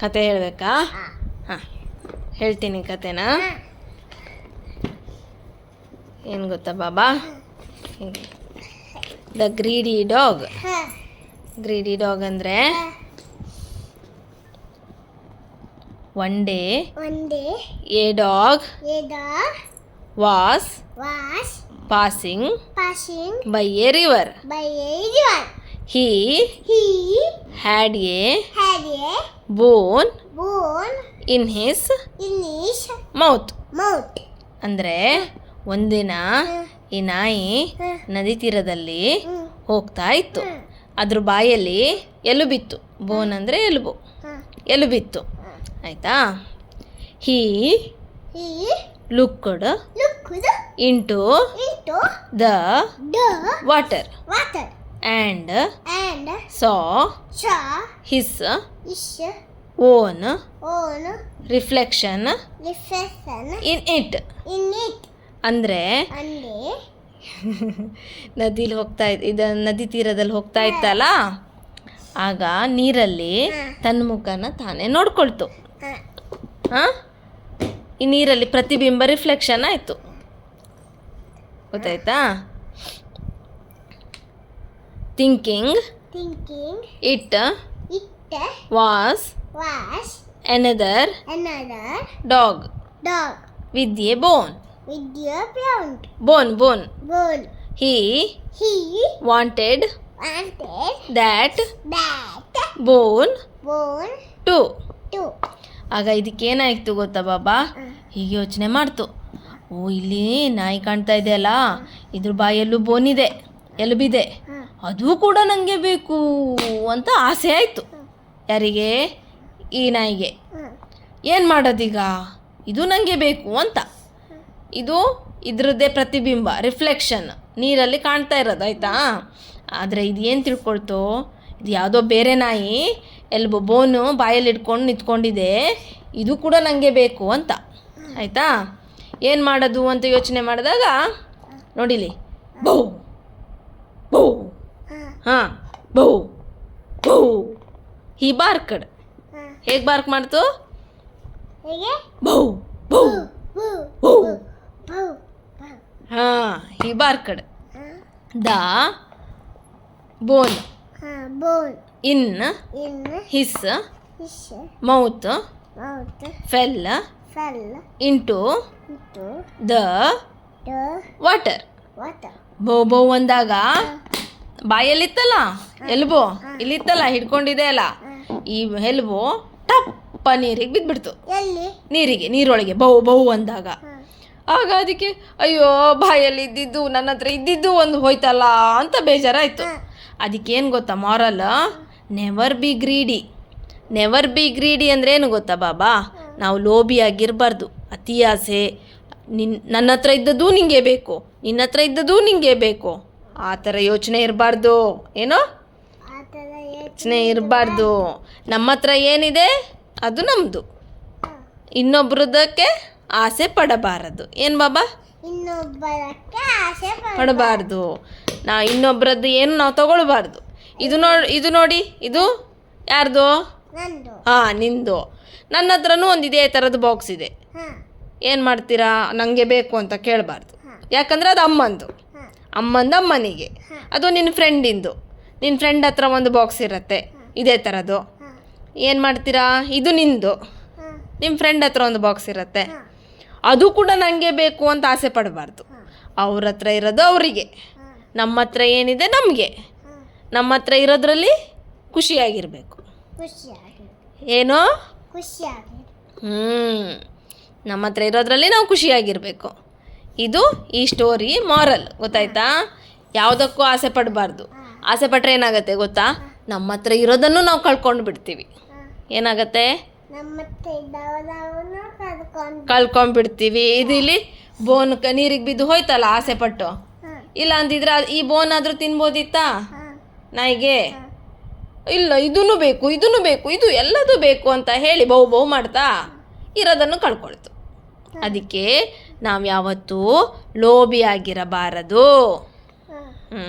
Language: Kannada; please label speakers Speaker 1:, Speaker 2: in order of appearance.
Speaker 1: ಕತೆ ಹೇಳಬೇಕಾ? ಹಾಂ. ಹೇಳ್ತೀನಿ ಕತೆನಾ. ಏನು ಗೊತ್ತಾ ಬಾಬಾ? The greedy dog greedy dog ಅಂದರೆ one day a dog was
Speaker 2: was
Speaker 1: passing
Speaker 2: passing
Speaker 1: by a river
Speaker 2: by again
Speaker 1: he
Speaker 2: he
Speaker 1: had a,
Speaker 2: had a
Speaker 1: bone
Speaker 2: bone
Speaker 1: in his
Speaker 2: in his
Speaker 1: mouth
Speaker 2: mouth
Speaker 1: ಅಂದರೆ ಒಂದಿನ ಈ ನಾಯಿ ನದಿ ತೀರದಲ್ಲಿ ಹೋಗ್ತಾ ಇತ್ತು. ಅದ್ರ ಬಾಯಲ್ಲಿ ಎಲುಬಿತ್ತು ಬೋನ್ ಅಂದರೆ ಎಲುಬು. ಎಲುಬಿತ್ತು ಆಯಿತಾ? He looked into the water
Speaker 2: water
Speaker 1: and
Speaker 2: and
Speaker 1: saw
Speaker 2: saw
Speaker 1: his
Speaker 2: is
Speaker 1: own
Speaker 2: own
Speaker 1: reflection
Speaker 2: reflection
Speaker 1: in it
Speaker 2: in it.
Speaker 1: ಅಂದರೆ
Speaker 2: and
Speaker 1: ನದಿಲಿ ಹೋಗ್ತಾ ಇದು ನದಿ ತೀರದಲ್ಲಿ ಹೋಗ್ತಾ ಇತ್ತಲ್ಲ? ಆಗ ನೀರಲ್ಲಿ ತನ್ನ ಮುಖನ ತಾನೇ ನೋಡ್ಕೊಳ್ತು. ಹಾಂ. ಈ ನೀರಲ್ಲಿ ಪ್ರತಿಬಿಂಬ ರಿಫ್ಲೆಕ್ಷನ್ ಆಯಿತು. ಗೊತ್ತಾಯ್ತಾ? Thinking
Speaker 2: thinking
Speaker 1: it,
Speaker 2: it
Speaker 1: was,
Speaker 2: was
Speaker 1: another,
Speaker 2: another
Speaker 1: dog,
Speaker 2: dog
Speaker 1: with a bone,
Speaker 2: with a bone,
Speaker 1: bone, bone,
Speaker 2: bone.
Speaker 1: He,
Speaker 2: He
Speaker 1: wanted,
Speaker 2: wanted
Speaker 1: that,
Speaker 2: that
Speaker 1: bone,
Speaker 2: bone
Speaker 1: to,
Speaker 2: to.
Speaker 1: ಆಗ ಇದಕ್ಕೇನಾಯ್ತು ಗೊತ್ತಾ ಬಾಬಾ ಹೀಗೆ ಯೋಚನೆ ಮಾಡ್ತು ಓ ಇಲ್ಲಿ ನಾಯಿ ಕಾಣ್ತಾ ಇದೆಯಲ್ಲ ಇದ್ರ ಬಾಯಲ್ಲೂ ಇದೆ ಎಲುಬಿದೆ ಅದು ಕೂಡ ನನಗೆ ಬೇಕು ಅಂತ ಆಸೆ ಆಯಿತು. ಯಾರಿಗೆ? ಈ ನಾಯಿಗೆ. ಏನು ಮಾಡೋದೀಗ? ಇದು ನನಗೆ ಬೇಕು ಅಂತ. ಇದು ಇದರದ್ದೇ ಪ್ರತಿಬಿಂಬ, ರಿಫ್ಲೆಕ್ಷನ್. ನೀರಲ್ಲಿ ಕಾಣ್ತಾ ಇರೋದು, ಆಯಿತಾ? ಆದರೆ ಇದು ಏನು ತಿಳ್ಕೊಳ್ತು? ಇದು ಯಾವುದೋ ಬೇರೆ ನಾಯಿ, ಎಲ್ಬೋ ಬೋನು ಬಾಯಲ್ಲಿ ಇಟ್ಕೊಂಡು ನಿಂತ್ಕೊಂಡಿದೆ. ಇದು ಕೂಡ ನನಗೆ ಬೇಕು ಅಂತ. ಆಯಿತಾ? ಏನು ಮಾಡೋದು ಅಂತ ಯೋಚನೆ ಮಾಡಿದಾಗ, ನೋಡಿಲಿ. ಬೌ. ಬೌ. ಹಾಂ ಬೌ ಬೌ ಹಿ ಬಾರ್ಕಡ್ ಹೇಗೆ? ಬಾರ್ಕ್ ಮಾಡ್ತು ಬೌ ಬೌ ಬೌ ಹಾಂ he barked the bone. In his mouth fell into the water.
Speaker 2: ಬೋ
Speaker 1: ಬೌ ಬೌ ಅಂದಾಗ ಬಾಯಲ್ಲಿತ್ತಲ್ಲ? ಎಲ್ಬೋ? ಇಲ್ಲಿತ್ತಲ್ಲ ಹಿಡ್ಕೊಂಡಿದೆ ಅಲ್ಲ. ಈ ಎಲ್ಬೋ ಟಪ್ಪ ನೀರಿಗೆ
Speaker 2: ಬಿದ್ಬಿಡ್ತು.
Speaker 1: ನೀರಿಗೆ ನೀರೊಳಗೆ ಬೌ ಬೌ ಅಂದಾಗ. ಆಗ ಅದಕ್ಕೆ ಅಯ್ಯೋ ಬಾಯಲ್ಲಿ ಇದ್ದಿದ್ದು ನನ್ನ ಹತ್ರ ಇದ್ದಿದ್ದು ಒಂದು ಹೋಯ್ತಲ್ಲ ಅಂತ ಬೇಜಾರಾಯಿತು. ಅದಕ್ಕೇನು ಗೊತ್ತಾ moral never be greedy never be greedy ಅಂದ್ರೆ ಏನು ಗೊತ್ತಾ ಬಾಬಾ? ನಾವು ಲೋಭಿಯಾಗಿರಬಾರ್ದು ಅತಿ ಆಸೆ. ನಿನ್ನ ನನ್ನ ಹತ್ರ ಇದ್ದದ್ದು ನಿಂಗೆ ಬೇಕು. ನಿನ್ನ ಹತ್ರ ಇದ್ದದ್ದು ನಿಂಗೆ ಬೇಕು. ಆ ಥರ ಯೋಚನೆ ಇರಬಾರ್ದು. ಏನೋ? ಯೋಚನೆ ಇರಬಾರ್ದು. ನಮ್ಮ ಹತ್ರ ಏನಿದೆ? ಅದು ನಮ್ಮದು ಇನ್ನೊಬ್ರದಕ್ಕೆ ಆಸೆ ಪಡಬಾರದು. ಏನು ಬಾಬಾ? ಪಡಬಾರ್ದು. ನಾ ಇನ್ನೊಬ್ರದ್ದು ಏನು ನಾವು ತಗೊಳ್ಬಾರ್ದು. ಇದು ನೋಡಿ ಇದು ನೋಡಿ ಇದು ಯಾರ್ದು? ಹಾಂ ನಿಂದು. ನನ್ನ ಹತ್ರನೂ ಒಂದು ಇದೇ ಥರದ ಬಾಕ್ಸ್ ಇದೆ. ಏನು ಮಾಡ್ತೀರಾ? ನನಗೆ ಬೇಕು ಅಂತ ಕೇಳಬಾರ್ದು. ಯಾಕಂದ್ರೆ ಅದು ಅಮ್ಮಂದು. ಅಮ್ಮಂದು ಅಮ್ಮನಿಗೆ. ಅದು ನಿನ್ನ ಫ್ರೆಂಡಿಂದು ನಿನ್ನ ಫ್ರೆಂಡ್ ಹತ್ರ ಒಂದು ಬಾಕ್ಸ್ ಇರುತ್ತೆ. ಇದೇ ಥರದ್ದು ಏನು ಮಾಡ್ತೀರಾ? ಇದು ನಿಂದು. ನಿಮ್ಮ ಫ್ರೆಂಡ್ ಹತ್ರ ಒಂದು ಬಾಕ್ಸ್ ಇರುತ್ತೆ. ಅದು ಕೂಡ ನನಗೆ ಬೇಕು ಅಂತ ಆಸೆ ಪಡಬಾರ್ದು. ಅವ್ರ ಹತ್ರ ಇರೋದು ಅವರಿಗೆ. ನಮ್ಮ ಹತ್ರ ಏನಿದೆ ನಮಗೆ. ನಮ್ಮ ಹತ್ರ ಇರೋದ್ರಲ್ಲಿ ಖುಷಿಯಾಗಿರಬೇಕು.
Speaker 2: ಖುಷಿಯಾಗಿ
Speaker 1: ಏನೋ?
Speaker 2: ಖುಷಿಯಾಗಿ
Speaker 1: ಹ್ಞೂ ನಮ್ಮ ಹತ್ರ ಇರೋದ್ರಲ್ಲಿ ನಾವು ಖುಷಿಯಾಗಿರಬೇಕು. ಇದು ಈ ಸ್ಟೋರಿ ಮಾರಲ್ ಗೊತ್ತಾಯ್ತಾ? ಯಾವುದಕ್ಕೂ ಆಸೆ ಪಡಬಾರ್ದು. ಆಸೆ ಪಟ್ಟರೆ ಏನಾಗುತ್ತೆ ಗೊತ್ತಾ? ನಮ್ಮ ಹತ್ರ ಇರೋದನ್ನು ನಾವು ಕಳ್ಕೊಂಡು ಬಿಡ್ತೀವಿ. ಏನಾಗತ್ತೆ? ಕಳ್ಕೊಂಡ್ಬಿಡ್ತೀವಿ. ಇದು ಇಲ್ಲಿ ಬೋನ್ ನೀರಿಗೆ ಬಿದ್ದು ಹೋಯ್ತಲ್ಲ ಆಸೆ ಪಟ್ಟು? ಇಲ್ಲ ಅಂದಿದ್ರೆ ಈ ಬೋನ್ ಆದರೂ ತಿನ್ಬೋದಿತ್ತಾ? ನಾಯಿಗೆ? ಇಲ್ಲ ಇದೂ ಬೇಕು ಇದೂ ಬೇಕು, ಇದು ಎಲ್ಲದೂ ಬೇಕು ಅಂತ ಹೇಳಿ ಬಹು ಬಹು ಮಾಡ್ತಾ ಇರೋದನ್ನು ಕಳ್ಕೊಳ್ತು. ಅದಕ್ಕೆ ನಾವು ಯಾವತ್ತೂ ಲೋಭಿಯಾಗಿರಬಾರದು ಹ್ಞೂ